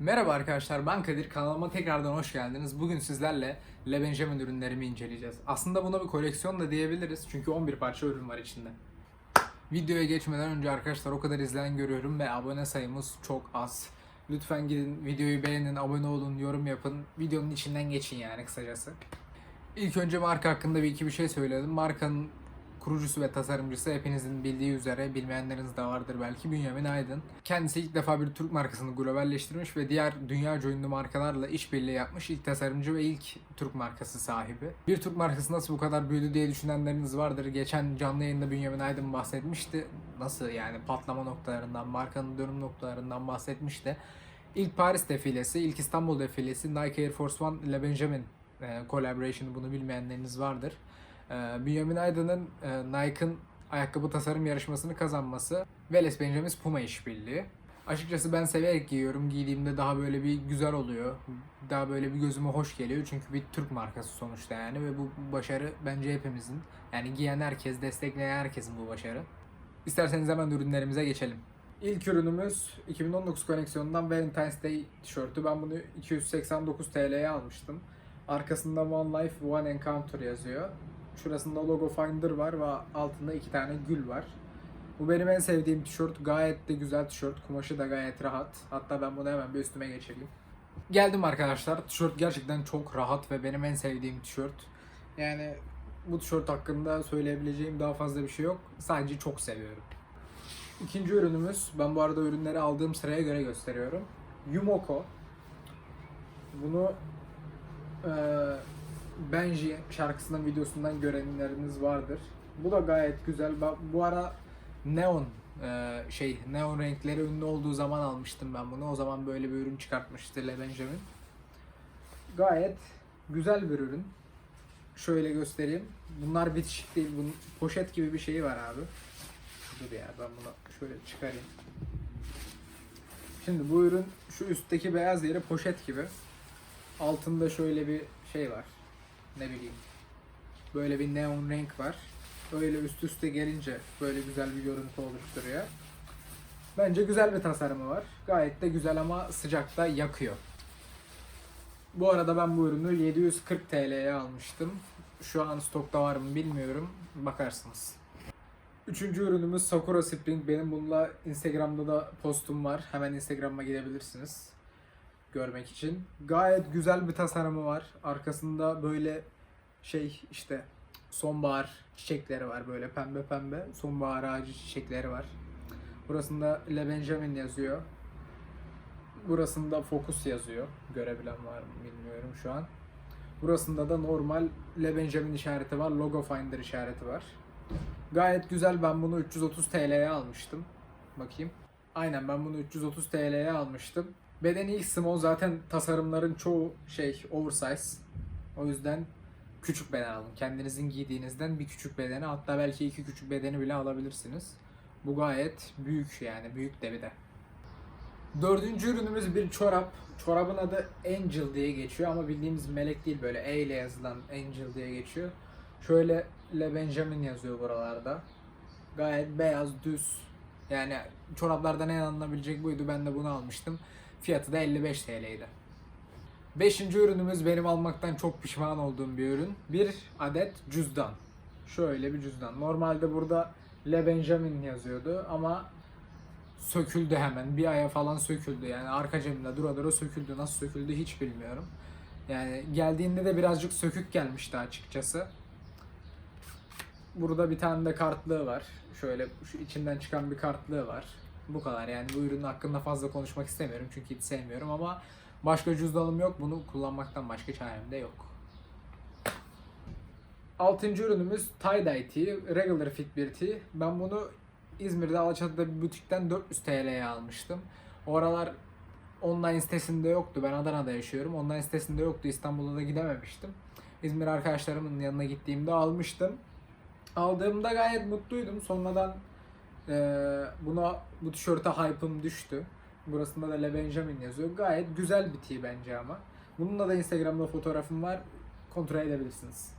Merhaba arkadaşlar ben Kadir kanalıma tekrardan hoş geldiniz. Bugün sizlerle Le Benjamin ürünlerimi inceleyeceğiz. Aslında buna bir koleksiyon da diyebiliriz çünkü 11 parça ürün var içinde. Videoya geçmeden önce arkadaşlar o kadar izleyen görüyorum ve abone sayımız çok az. Lütfen gidin videoyu beğenin, abone olun, yorum yapın. Videonun içinden geçin yani kısacası. İlk önce marka hakkında bir iki bir şey söyledim. Markanın kurucusu ve tasarımcısı hepinizin bildiği üzere bilmeyenleriniz de vardır belki Bünyamin Aydın. Kendisi ilk defa bir Türk markasını globalleştirmiş ve diğer dünya ünlü markalarla işbirliği yapmış ilk tasarımcı ve ilk Türk markası sahibi. Bir Türk markası nasıl bu kadar büyüdü diye düşünenleriniz vardır. Geçen canlı yayında Bünyamin Aydın bahsetmişti. Nasıl yani patlama noktalarından, markanın dönüm noktalarından bahsetmişti. İlk Paris defilesi, ilk İstanbul defilesi Nike Air Force One Le Benjamin e, collaboration'ı bunu bilmeyenleriniz vardır. Ee, Bünyamin Aydın'ın e, Nike'ın ayakkabı tasarım yarışmasını kazanması ve Les Benjamins Puma işbirliği. Açıkçası ben severek giyiyorum. Giydiğimde daha böyle bir güzel oluyor. Daha böyle bir gözüme hoş geliyor. Çünkü bir Türk markası sonuçta yani ve bu başarı bence hepimizin. Yani giyen herkes, destekleyen herkesin bu başarı. İsterseniz hemen ürünlerimize geçelim. İlk ürünümüz 2019 koleksiyonundan Valentine's Day tişörtü. Ben bunu 289 TL'ye almıştım. Arkasında One Life, One Encounter yazıyor. Şurasında logo finder var ve altında iki tane gül var. Bu benim en sevdiğim tişört. Gayet de güzel tişört. Kumaşı da gayet rahat. Hatta ben bunu hemen bir üstüme geçireyim. Geldim arkadaşlar. Tişört gerçekten çok rahat ve benim en sevdiğim tişört. Yani bu tişört hakkında söyleyebileceğim daha fazla bir şey yok. Sadece çok seviyorum. İkinci ürünümüz. Ben bu arada ürünleri aldığım sıraya göre gösteriyorum. Yumoko. Bunu Benji şarkısının videosundan görenleriniz vardır. Bu da gayet güzel. Bu ara neon e, şey neon renkleri ünlü olduğu zaman almıştım ben bunu. O zaman böyle bir ürün çıkartmıştı Le Benjamin. Gayet güzel bir ürün. Şöyle göstereyim. Bunlar bitişik değil. Bunun poşet gibi bir şeyi var abi. Dur ya ben bunu şöyle çıkarayım. Şimdi bu ürün şu üstteki beyaz yeri poşet gibi. Altında şöyle bir şey var ne bileyim böyle bir neon renk var. Böyle üst üste gelince böyle güzel bir görüntü oluşturuyor. Bence güzel bir tasarımı var. Gayet de güzel ama sıcakta yakıyor. Bu arada ben bu ürünü 740 TL'ye almıştım. Şu an stokta var mı bilmiyorum. Bakarsınız. Üçüncü ürünümüz Sakura Spring. Benim bununla Instagram'da da postum var. Hemen Instagram'a gidebilirsiniz görmek için. Gayet güzel bir tasarımı var. Arkasında böyle şey işte sonbahar çiçekleri var böyle pembe pembe. Sonbahar ağacı çiçekleri var. Burasında Le Benjamin yazıyor. Burasında Focus yazıyor. Görebilen var mı bilmiyorum şu an. Burasında da normal Le Benjamin işareti var. Logo Finder işareti var. Gayet güzel. Ben bunu 330 TL'ye almıştım. Bakayım. Aynen ben bunu 330 TL'ye almıştım. Bedeni ilk small zaten tasarımların çoğu şey oversize. O yüzden küçük beden alın. Kendinizin giydiğinizden bir küçük bedeni hatta belki iki küçük bedeni bile alabilirsiniz. Bu gayet büyük yani büyük de bir de. Dördüncü ürünümüz bir çorap. Çorabın adı Angel diye geçiyor ama bildiğimiz melek değil böyle E ile yazılan Angel diye geçiyor. Şöyle Le Benjamin yazıyor buralarda. Gayet beyaz, düz. Yani çoraplardan en alınabilecek buydu. Ben de bunu almıştım. Fiyatı da 55 TL'ydi. Beşinci ürünümüz benim almaktan çok pişman olduğum bir ürün. Bir adet cüzdan. Şöyle bir cüzdan. Normalde burada Le Benjamin yazıyordu ama söküldü hemen. Bir aya falan söküldü. Yani arka cebimde dura dura söküldü. Nasıl söküldü hiç bilmiyorum. Yani geldiğinde de birazcık sökük gelmişti açıkçası. Burada bir tane de kartlığı var. Şöyle şu içinden çıkan bir kartlığı var. Bu kadar yani bu ürün hakkında fazla konuşmak istemiyorum çünkü hiç sevmiyorum ama başka cüzdanım yok. Bunu kullanmaktan başka çarem de yok. Altıncı ürünümüz tie-dye tee, regular fit bir tee. Ben bunu İzmir'de Alaçatı'da bir butikten 400 TL'ye almıştım. O aralar online sitesinde yoktu. Ben Adana'da yaşıyorum. Online sitesinde yoktu. İstanbul'a da gidememiştim. İzmir arkadaşlarımın yanına gittiğimde almıştım. Aldığımda gayet mutluydum. Sonradan ee, buna bu tişörte hype'ım düştü. Burasında da Le Benjamin yazıyor. Gayet güzel bir tee bence ama. Bununla da Instagram'da fotoğrafım var. Kontrol edebilirsiniz.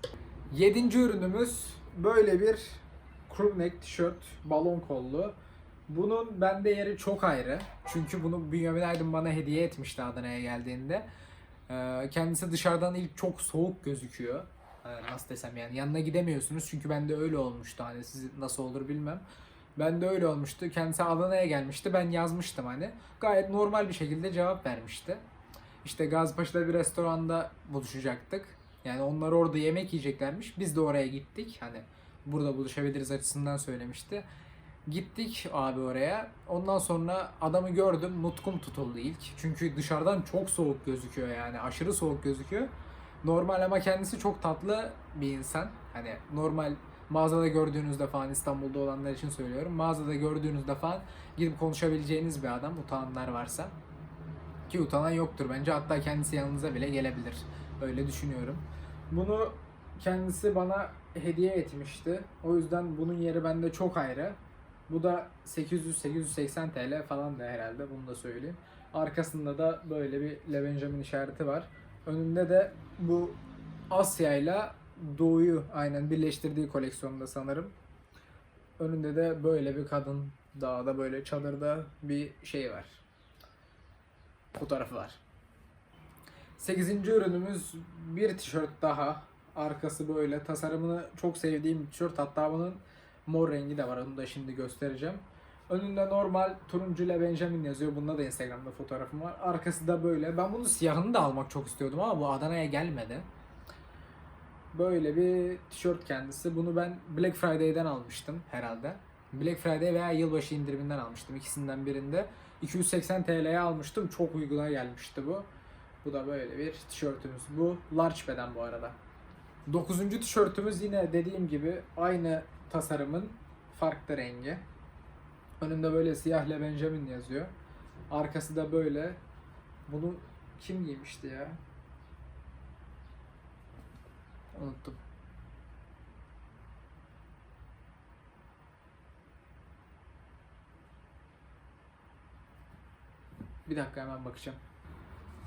Yedinci ürünümüz böyle bir crew neck tişört. Balon kollu. Bunun bende yeri çok ayrı. Çünkü bunu Bünyamin Aydın bana hediye etmişti Adana'ya geldiğinde. Ee, kendisi dışarıdan ilk çok soğuk gözüküyor. Ee, nasıl desem yani yanına gidemiyorsunuz çünkü bende öyle olmuştu hani siz nasıl olur bilmem. Ben de öyle olmuştu. Kendisi Adana'ya gelmişti. Ben yazmıştım hani. Gayet normal bir şekilde cevap vermişti. İşte Gazipaşa'da bir restoranda buluşacaktık. Yani onlar orada yemek yiyeceklermiş. Biz de oraya gittik. Hani burada buluşabiliriz açısından söylemişti. Gittik abi oraya. Ondan sonra adamı gördüm. Nutkum tutuldu ilk. Çünkü dışarıdan çok soğuk gözüküyor yani. Aşırı soğuk gözüküyor. Normal ama kendisi çok tatlı bir insan. Hani normal mağazada gördüğünüzde falan İstanbul'da olanlar için söylüyorum. Mağazada gördüğünüzde falan gidip konuşabileceğiniz bir adam utananlar varsa. Ki utanan yoktur bence. Hatta kendisi yanınıza bile gelebilir. Öyle düşünüyorum. Bunu kendisi bana hediye etmişti. O yüzden bunun yeri bende çok ayrı. Bu da 800-880 TL falan da herhalde bunu da söyleyeyim. Arkasında da böyle bir Le Benjamin işareti var. Önünde de bu Asya ile Doğu'yu aynen birleştirdiği koleksiyonda sanırım. Önünde de böyle bir kadın dağda böyle çadırda bir şey var. Fotoğrafı var. 8. ürünümüz bir tişört daha. Arkası böyle. Tasarımını çok sevdiğim bir tişört. Hatta bunun mor rengi de var. Onu da şimdi göstereceğim. Önünde normal turuncu ile Benjamin yazıyor. Bunda da Instagram'da fotoğrafım var. Arkası da böyle. Ben bunun siyahını da almak çok istiyordum ama bu Adana'ya gelmedi. Böyle bir tişört kendisi. Bunu ben Black Friday'den almıştım herhalde. Black Friday veya yılbaşı indiriminden almıştım. ikisinden birinde. 280 TL'ye almıştım. Çok uyguna gelmişti bu. Bu da böyle bir tişörtümüz. Bu large beden bu arada. Dokuzuncu tişörtümüz yine dediğim gibi aynı tasarımın farklı rengi. Önünde böyle siyah Le Benjamin yazıyor. Arkası da böyle. Bunu kim giymişti ya? Unuttum. Bir dakika hemen bakacağım.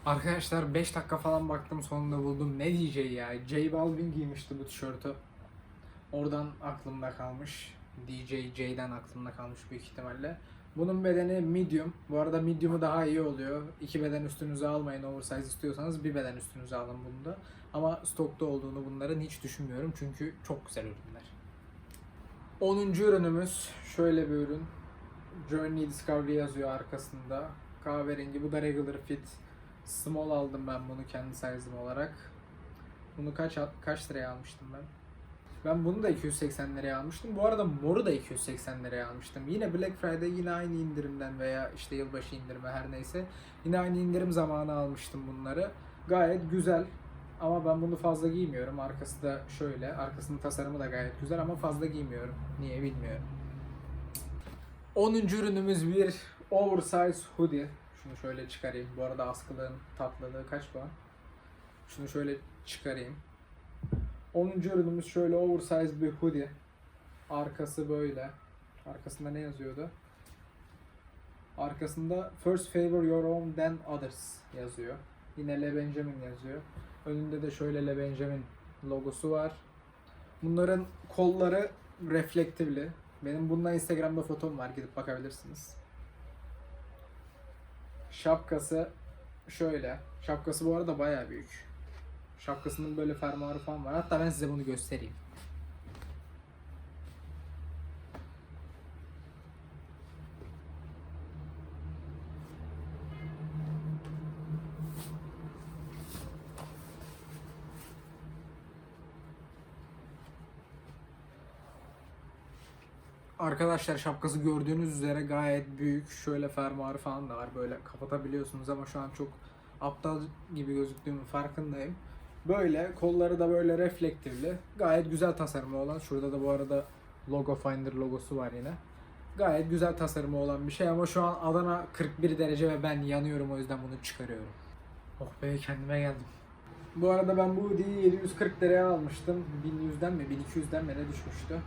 Arkadaşlar 5 dakika falan baktım sonunda buldum. Ne DJ ya? J Balvin giymişti bu tişörtü. Oradan aklımda kalmış. DJ J'den aklımda kalmış büyük ihtimalle. Bunun bedeni medium. Bu arada medium'u daha iyi oluyor. İki beden üstünüze almayın oversize istiyorsanız bir beden üstünüze alın bunu da. Ama stokta olduğunu bunların hiç düşünmüyorum çünkü çok güzel ürünler. 10. ürünümüz şöyle bir ürün. Journey Discovery yazıyor arkasında. Kahverengi. Bu da regular fit. Small aldım ben bunu kendi size'ım olarak. Bunu kaç kaç liraya almıştım ben? Ben bunu da 280 liraya almıştım. Bu arada moru da 280 liraya almıştım. Yine Black Friday yine aynı indirimden veya işte yılbaşı indirimi her neyse. Yine aynı indirim zamanı almıştım bunları. Gayet güzel. Ama ben bunu fazla giymiyorum. Arkası da şöyle. Arkasının tasarımı da gayet güzel ama fazla giymiyorum. Niye bilmiyorum. 10. ürünümüz bir oversize hoodie. Şunu şöyle çıkarayım. Bu arada askılığın tatlılığı kaç puan? Şunu şöyle çıkarayım. 10. ürünümüz şöyle oversize bir hoodie. Arkası böyle. Arkasında ne yazıyordu? Arkasında First favor your own then others yazıyor. Yine Le Benjamin yazıyor. Önünde de şöyle Le Benjamin logosu var. Bunların kolları reflektifli. Benim bununla Instagram'da fotom var gidip bakabilirsiniz. Şapkası şöyle. Şapkası bu arada bayağı büyük. Şapkasının böyle fermuarı falan var. Hatta ben size bunu göstereyim. Arkadaşlar şapkası gördüğünüz üzere gayet büyük. Şöyle fermuarı falan da var. Böyle kapatabiliyorsunuz ama şu an çok aptal gibi gözüktüğümün farkındayım. Böyle kolları da böyle reflektifli. Gayet güzel tasarımı olan. Şurada da bu arada logo finder logosu var yine. Gayet güzel tasarımı olan bir şey ama şu an Adana 41 derece ve ben yanıyorum o yüzden bunu çıkarıyorum. Oh be kendime geldim. Bu arada ben bu hoodie'yi 740 liraya almıştım. 1100'den mi 1200'den mi ne düşmüştü.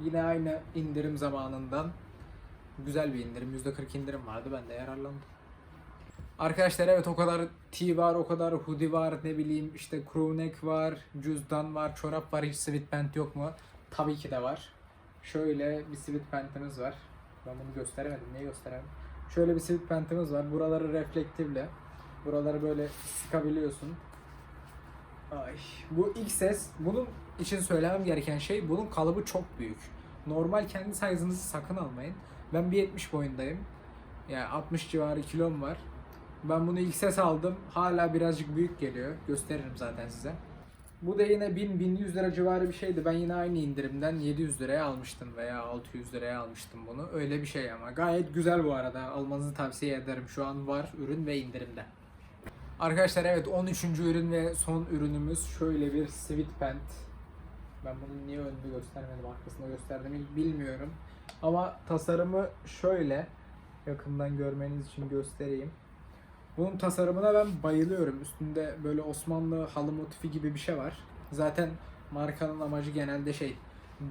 Yine aynı indirim zamanından güzel bir indirim. %40 indirim vardı. Ben de yararlandım. Arkadaşlar evet o kadar tee var, o kadar hoodie var, ne bileyim işte crew neck var, cüzdan var, çorap var, hiç sweatpant yok mu? Tabii ki de var. Şöyle bir sweatpant'imiz var. Ben bunu gösteremedim. Niye gösteremedim? Şöyle bir sweat pant'imiz var. Buraları reflektifle. Buraları böyle sıkabiliyorsun. Ay. Bu ilk ses. Bunun için söylemem gereken şey bunun kalıbı çok büyük. Normal kendi size'ınızı sakın almayın. Ben 1.70 boyundayım. Yani 60 civarı kilom var. Ben bunu ilk ses aldım. Hala birazcık büyük geliyor. Gösteririm zaten size. Bu da yine 1000-1100 lira civarı bir şeydi. Ben yine aynı indirimden 700 liraya almıştım veya 600 liraya almıştım bunu. Öyle bir şey ama. Gayet güzel bu arada. Almanızı tavsiye ederim. Şu an var ürün ve indirimde. Arkadaşlar evet 13. ürün ve son ürünümüz şöyle bir sweat pant. Ben bunun niye önünü göstermedim, arkasında gösterdiğimi bilmiyorum. Ama tasarımı şöyle yakından görmeniz için göstereyim. Bunun tasarımına ben bayılıyorum. Üstünde böyle Osmanlı halı motifi gibi bir şey var. Zaten markanın amacı genelde şey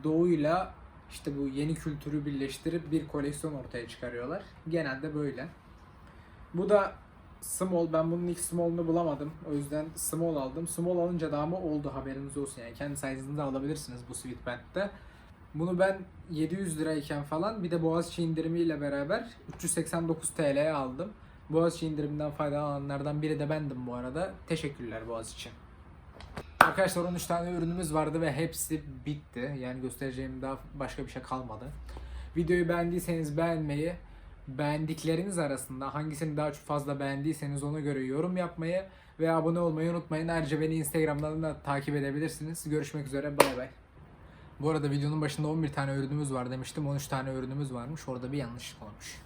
doğuyla işte bu yeni kültürü birleştirip bir koleksiyon ortaya çıkarıyorlar. Genelde böyle. Bu da small. Ben bunun ilk small'unu bulamadım. O yüzden small aldım. Small alınca da ama oldu haberiniz olsun. Yani kendi size'ınızda alabilirsiniz bu Sweetband'de. Bunu ben 700 lirayken falan bir de Boğaziçi indirimiyle beraber 389 TL'ye aldım. Boğaziçi indiriminden faydalananlardan biri de bendim bu arada. Teşekkürler Boğaziçi. Arkadaşlar 13 tane ürünümüz vardı ve hepsi bitti. Yani göstereceğim daha başka bir şey kalmadı. Videoyu beğendiyseniz beğenmeyi, beğendikleriniz arasında hangisini daha çok fazla beğendiyseniz ona göre yorum yapmayı ve abone olmayı unutmayın. Ayrıca beni Instagram'dan da takip edebilirsiniz. Görüşmek üzere. Bay bay. Bu arada videonun başında 11 tane ürünümüz var demiştim. 13 tane ürünümüz varmış. Orada bir yanlışlık olmuş.